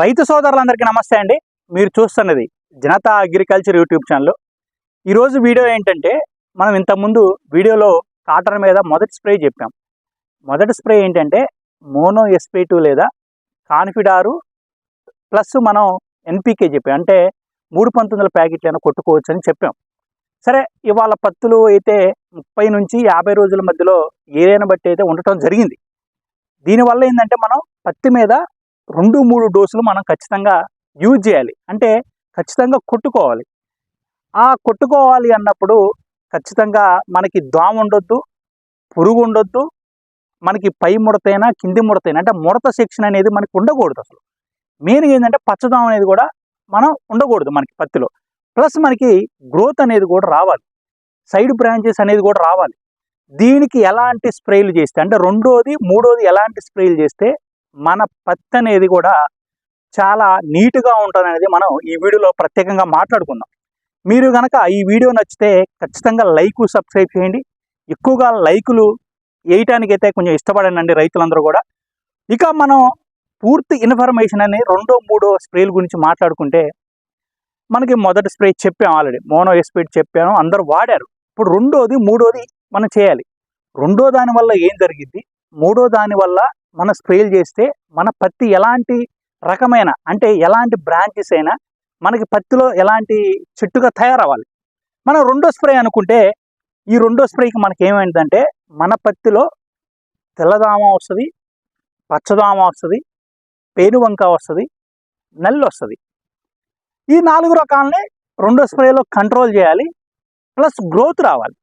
రైతు సోదరులందరికీ నమస్తే అండి. మీరు చూస్తున్నది జనతా అగ్రికల్చర్ యూట్యూబ్ ఛానల్. ఈరోజు వీడియో ఏంటంటే మనం ఇంతకుముందు వీడియోలో కాటన్ మీద మొదటి స్ప్రే చెప్పాం. మొదటి స్ప్రే ఏంటంటే మోనో ఎస్పీ టూ లేదా కాన్ఫిడారు ప్లస్ మనం ఎన్పికే చెప్పాం. అంటే మూడు పంతొమ్మిది ప్యాకెట్లైనా కొట్టుకోవచ్చు అని చెప్పాం. సరే ఇవాళ పత్తులు అయితే ముప్పై నుంచి యాభై రోజుల మధ్యలో ఏరియాను బట్టి అయితే ఉండటం జరిగింది. దీనివల్ల ఏంటంటే మనం పత్తి మీద రెండు మూడు డోసులు మనం ఖచ్చితంగా యూజ్ చేయాలి. అంటే ఖచ్చితంగా కొట్టుకోవాలి. ఆ కొట్టుకోవాలి అన్నప్పుడు ఖచ్చితంగా మనకి దోమ ఉండొద్దు పురుగు ఉండొద్దు మనకి పై ముడతైనా కింది ముడతైనా అంటే ముడత సెక్షన్ అనేది మనకి ఉండకూడదు అసలు. మెయిన్ ఏంటంటే పచ్చదోమ అనేది కూడా మనం ఉండకూడదు మనకి పత్తిలో. ప్లస్ మనకి గ్రోత్ అనేది కూడా రావాలి. సైడ్ బ్రాంచెస్ అనేది కూడా రావాలి. దీనికి ఎలాంటి స్ప్రేలు చేస్తే అంటే రెండోది మూడోది ఎలాంటి స్ప్రేలు చేస్తే మన పత్తి అనేది కూడా చాలా నీట్గా ఉంటుంది అనేది మనం ఈ వీడియోలో ప్రత్యేకంగా మాట్లాడుకుందాం. మీరు కనుక ఈ వీడియో నచ్చితే ఖచ్చితంగా లైక్ సబ్స్క్రైబ్ చేయండి. ఎక్కువగా లైకులు వేయటానికైతే కొంచెం ఇష్టపడండి రైతులందరూ కూడా. ఇక మనం పూర్తి ఇన్ఫర్మేషన్ అని రెండో మూడో స్ప్రేల గురించి మాట్లాడుకుంటే మనకి మొదటి స్ప్రే చెప్పాం ఆల్రెడీ. మోనో ఎస్పీడ్ చెప్పాను అందరూ వాడారు. ఇప్పుడు రెండోది మూడోది మనం చేయాలి. రెండో దాని వల్ల ఏం జరిగింది మూడో దాని వల్ల మన స్ప్రేలు చేస్తే మన పత్తి ఎలాంటి రకమైన అంటే ఎలాంటి బ్రాంచెస్ అయినా మనకి పత్తిలో ఎలాంటి చెట్టుగా తయారవ్వాలి. మనం రెండో స్ప్రే అనుకుంటే ఈ రెండో స్ప్రేకి మనకి ఏమైందంటే మన పత్తిలో తెల్లదామ వస్తుంది పచ్చదామ వస్తుంది పేనువంక వస్తుంది నల్లి వస్తుంది. ఈ నాలుగు రకాలని రెండో స్ప్రేలో కంట్రోల్ చేయాలి ప్లస్ గ్రోత్ రావాలి.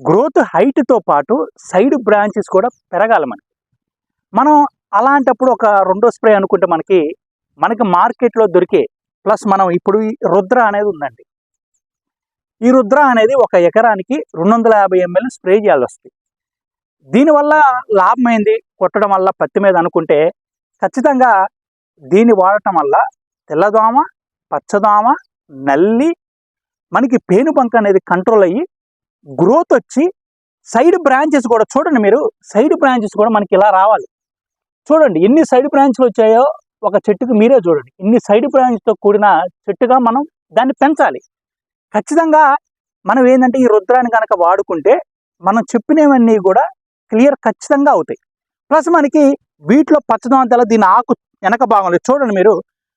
గ్రోత్ హైట్తో పాటు సైడ్ బ్రాంచెస్ కూడా పెరగాలి మనకి. మనం అలాంటప్పుడు ఒక రెండో స్ప్రే అనుకుంటే మనకి మనకి మార్కెట్లో దొరికే ప్లస్ మనం ఇప్పుడు ఈ రుద్ర అనేది ఉందండి. ఈ రుద్ర అనేది ఒక ఎకరానికి రెండు వందల యాభై ఎంఎల్ స్ప్రే చేయాల్సి వస్తుంది. దీనివల్ల లాభమైంది కొట్టడం వల్ల పత్తి మీద అనుకుంటే ఖచ్చితంగా దీన్ని వాడటం వల్ల తెల్లదోమ పచ్చదోమ నల్లి మనకి పేనుబంక అనేది కంట్రోల్ అయ్యి గ్రోత్ వచ్చి సైడ్ బ్రాంచెస్ కూడా చూడండి మీరు సైడ్ బ్రాంచెస్ కూడా మనకి ఇలా రావాలి. చూడండి ఎన్ని సైడ్ బ్రాంచ్లు వచ్చాయో ఒక చెట్టుకి మీరే చూడండి. ఇన్ని సైడ్ బ్రాంచ్తో కూడిన చెట్టుగా మనం దాన్ని పెంచాలి. ఖచ్చితంగా మనం ఏంటంటే ఈ రుద్రాన్ని కనుక వాడుకుంటే మనం చెప్పినవన్నీ కూడా క్లియర్ ఖచ్చితంగా అవుతాయి. ప్లస్ మనకి వీటిలో పచ్చదనం తెల్ల దీని ఆకు వెనక భాగంలో చూడండి మీరు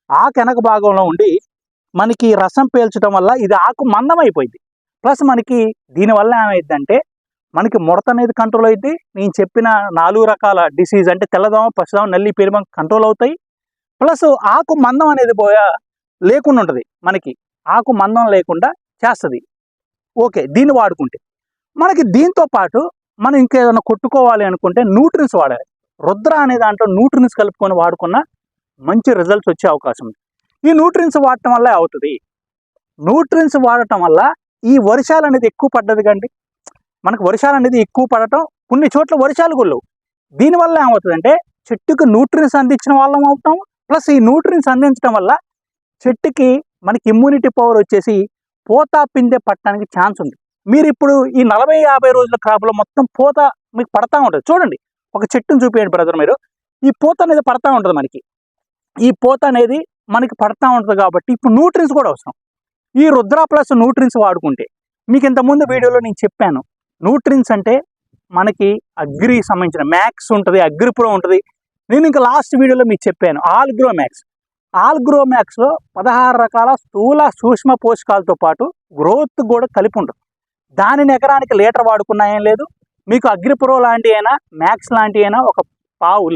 ఆకు వెనక భాగంలో ఉండి మనకి రసం పీల్చడం వల్ల ఇది ఆకు మందం అయిపోయింది ప్లస్ మనకి దీనివల్ల ఏమైందంటే మనకి ముడత అనేది కంట్రోల్ అయితే నేను చెప్పిన నాలుగు రకాల డిసీజ్ అంటే తెల్లదోమ పచ్చదోమ నల్లి పెరుమ కంట్రోల్ అవుతాయి. ప్లస్ ఆకు మందం అనేది పోయా లేకుండా ఉంటుంది మనకి. ఆకు మందం లేకుండా చేస్తుంది. ఓకే దీన్ని వాడుకుంటే. మనకి దీంతో పాటు మనం ఇంకేదైనా కొట్టుకోవాలి అనుకుంటే న్యూట్రిన్స్ వాడాలి. రుద్ర అనే దాంట్లో న్యూట్రిన్స్ కలుపుకొని వాడుకున్న మంచి రిజల్ట్స్ వచ్చే అవకాశం ఉంది. ఈ న్యూట్రిన్స్ వాడటం వల్ల అవుతుంది న్యూట్రిన్స్ వాడటం వల్ల ఈ వర్షాలు అనేది ఎక్కువ పడ్డది కండి. మనకు వర్షాలు అనేది ఎక్కువ పడటం కొన్ని చోట్ల వర్షాలు కొల్లవు దీనివల్ల ఏమవుతుందంటే చెట్టుకు న్యూట్రిన్స్ అందించిన వాళ్ళం అవుతాం. ప్లస్ ఈ న్యూట్రిన్స్ అందించడం వల్ల చెట్టుకి మనకి ఇమ్యూనిటీ పవర్ వచ్చేసి పూత పిందె పట్టడానికి ఛాన్స్ ఉంది. మీరు ఇప్పుడు ఈ నలభై యాభై రోజుల క్రాప్లో మొత్తం పూత మీకు పడతా ఉంటుంది. చూడండి ఒక చెట్టును చూపించండి బ్రదర్ మీరు. ఈ పూత అనేది పడతా ఉంటుంది మనకి. ఈ పూత అనేది మనకి పడతా ఉంటుంది కాబట్టి ఇప్పుడు న్యూట్రిన్స్ కూడా అవసరం. ఈ రుద్ర ప్లస్ న్యూట్రిన్స్ వాడుకుంటే మీకు ఇంతకుముందు వీడియోలో నేను చెప్పాను న్యూట్రిన్స్ అంటే మనకి అగ్రి సంబంధించిన మ్యాక్స్ ఉంటుంది అగ్రి ప్రో ఉంటుంది. నేను ఇంకా లాస్ట్ వీడియోలో మీకు చెప్పాను all grow max all grow మ్యాక్స్లో పదహారు రకాల స్థూల సూక్ష్మ పోషకాలతో పాటు గ్రోత్ కూడా కలిపి ఉంటుంది. దానిని ఎకరానికి లీటర్ వాడుకున్నా ఏం లేదు. మీకు అగ్రిప్రో లాంటి అయినా మ్యాక్స్ లాంటి అయినా ఒక పావు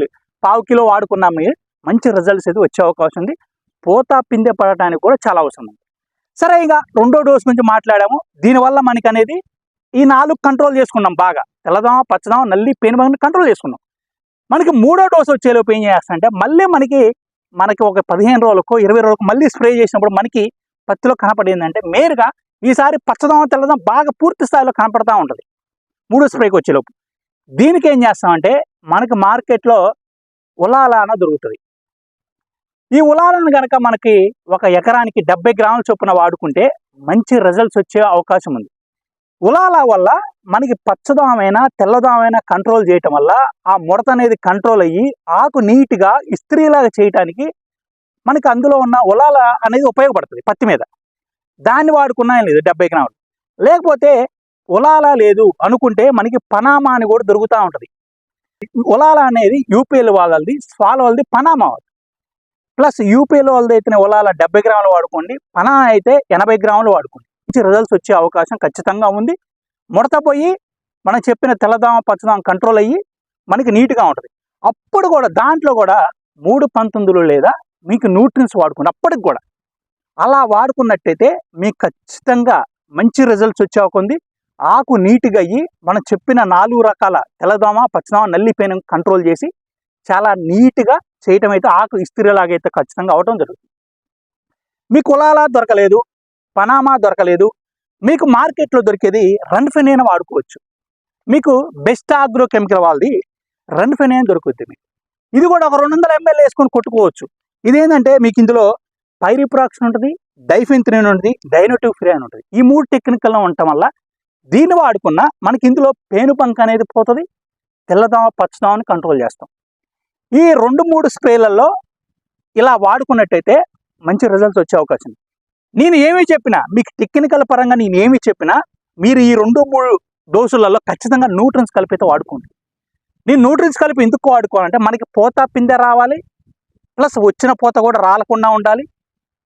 పావు కిలో వాడుకున్నా మీరు మంచి రిజల్ట్స్ అయితే వచ్చే అవకాశం ఉంది. పూత పిందె పడటానికి కూడా చాలా అవసరం ఉంది. సరే ఇక రెండో డోస్ గురించి మాట్లాడాము. దీనివల్ల మనకి అనేది ఈ నాలుగు కంట్రోల్ చేసుకున్నాం బాగా. తెల్లదామ పచ్చదామ నల్లి పేనుబంగని కంట్రోల్ చేసుకున్నాం. మనకి మూడో డోస్ వచ్చేలోపు ఏం చేస్తామంటే మళ్ళీ మనకి మనకి ఒక పదిహేను రోజులకు ఇరవై రోజులకు మళ్ళీ స్ప్రే చేసినప్పుడు మనకి పత్తిలో కనపడింది అంటే మేరుగా ఈసారి పచ్చదమ తెల్లదం బాగా పూర్తి స్థాయిలో కనపడతా ఉంటుంది. మూడో స్ప్రేకి వచ్చేలోపు. దీనికి ఏం చేస్తామంటే మనకి మార్కెట్లో ఉలాలాన దొరుకుతుంది. ఈ ఉలాలను కనుక మనకి ఒక ఎకరానికి డెబ్బై గ్రాముల చొప్పున వాడుకుంటే మంచి రిజల్ట్స్ వచ్చే అవకాశం ఉంది. ఉలాల వల్ల మనకి పచ్చదోమైన తెల్లదోమైన కంట్రోల్ చేయటం వల్ల ఆ ముడత అనేది కంట్రోల్ అయ్యి ఆకు నీట్గా ఇస్త్రీలాగా చేయటానికి మనకి అందులో ఉన్న ఉలాల అనేది ఉపయోగపడుతుంది పత్తి మీద. దాన్ని వాడుకున్నా ఏం లేదు డెబ్బై గ్రాములు. లేకపోతే ఉలాల లేదు అనుకుంటే మనకి పనామా అని కూడా దొరుకుతూ ఉంటుంది. ఉలాల అనేది యూపీఎల్ వాళ్ళది స్వాల్ వాళ్ళది పనామా వాళ్ళది. ప్లస్ యూపీలో వాళ్ళది ఒలాల డెబ్బై గ్రాములు వాడుకోండి పనా అయితే ఎనభై గ్రాములు వాడుకోండి. మంచి రిజల్ట్స్ వచ్చే అవకాశం ఖచ్చితంగా ఉంది. ముడత పోయి మనం చెప్పిన తెల్లదామ పచ్చదామ కంట్రోల్ అయ్యి మనకి నీట్గా ఉంటుంది. అప్పుడు కూడా దాంట్లో కూడా మూడు పంతొమ్మిదిలో లేదా మీకు న్యూట్రిన్స్ వాడుకోండి అప్పటికి కూడా. అలా వాడుకున్నట్టయితే మీకు ఖచ్చితంగా మంచి రిజల్ట్స్ వచ్చే ఉంది. ఆకు నీట్గా అయ్యి మనం చెప్పిన నాలుగు రకాల తెల్లదోమ పచ్చదోమ నల్లిపోయిన కంట్రోల్ చేసి చాలా నీట్గా చేయటం అయితే ఆకు ఇస్త్రీలాగైతే ఖచ్చితంగా అవటం జరుగుతుంది. మీ కులాలా దొరకలేదు పనామా దొరకలేదు మీకు మార్కెట్లో దొరికేది రన్ఫెనేన్ వాడుకోవచ్చు. మీకు బెస్ట్ ఆగ్రో కెమికల్ వాళ్ళది రన్ఫెనేన్ దొరుకుతుంది మీకు. ఇది కూడా ఒక రెండు వందల ఎంఎల్ వేసుకొని కొట్టుకోవచ్చు. ఇదేంటంటే మీకు ఇందులో పైరిప్రాక్షన్ ఉంటుంది డైఫెంత్రిన్ ఉంటుంది డైనోటివ్ ఫ్రీ అని ఉంటుంది. ఈ మూడు టెక్నికల్ ఉండటం వల్ల దీన్ని వాడుకున్న మనకి ఇందులో పేనుపంక అనేది పోతుంది తెల్లదామ పచ్చదామని కంట్రోల్ చేస్తాం. ఈ రెండు మూడు స్ప్రేలలో ఇలా వాడుకున్నట్టయితే మంచి రిజల్ట్స్ వచ్చే అవకాశం ఉంది. నేను ఏమి చెప్పినా మీకు టెక్నికల్ పరంగా నేను ఏమి చెప్పినా మీరు ఈ రెండు మూడు డోసులలో ఖచ్చితంగా న్యూట్రన్స్ కలిపి అయితే వాడుకోండి. నేను న్యూట్రన్స్ కలిపి ఎందుకు వాడుకోవాలంటే మనకి పోత పిందె రావాలి ప్లస్ వచ్చిన పూత కూడా రాలకుండా ఉండాలి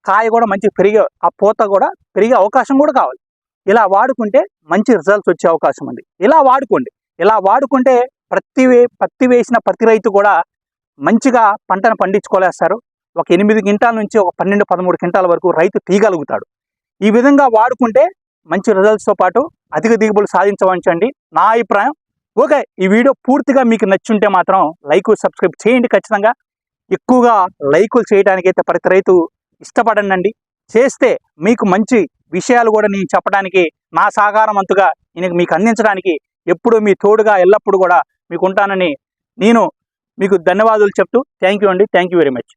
కాయ కూడా మంచి పెరిగే ఆ పూత కూడా పెరిగే అవకాశం కూడా కావాలి. ఇలా వాడుకుంటే మంచి రిజల్ట్స్ వచ్చే అవకాశం ఉంది. ఇలా వాడుకోండి. ఇలా వాడుకుంటే ప్రతి వే పత్తి వేసిన ప్రతి రైతు కూడా మంచిగా పంటను పండించుకోలేస్తారు. ఒక ఎనిమిది క్వింటాల నుంచి ఒక పన్నెండు పదమూడు క్వింటాల వరకు రైతు తీయగలుగుతాడు. ఈ విధంగా వాడుకుంటే మంచి రిజల్ట్స్తో పాటు అధిక దిగుబడులు సాధించవచ్చండి. నా అభిప్రాయం ఓకే ఈ వీడియో పూర్తిగా మీకు నచ్చుంటే మాత్రం లైక్ సబ్స్క్రైబ్ చేయండి ఖచ్చితంగా. ఎక్కువగా లైకులు చేయడానికి అయితే ప్రతి రైతు ఇష్టపడండి చేస్తే మీకు మంచి విషయాలు కూడా నేను చెప్పడానికి నా సహకారం అంతుగా నేను మీకు అందించడానికి ఎప్పుడూ మీ తోడుగా ఎల్లప్పుడూ కూడా మీకు ఉంటానని నేను మీకు ధన్యవాదాలు చెప్తూ థ్యాంక్ యూ అండి. Thank you very much.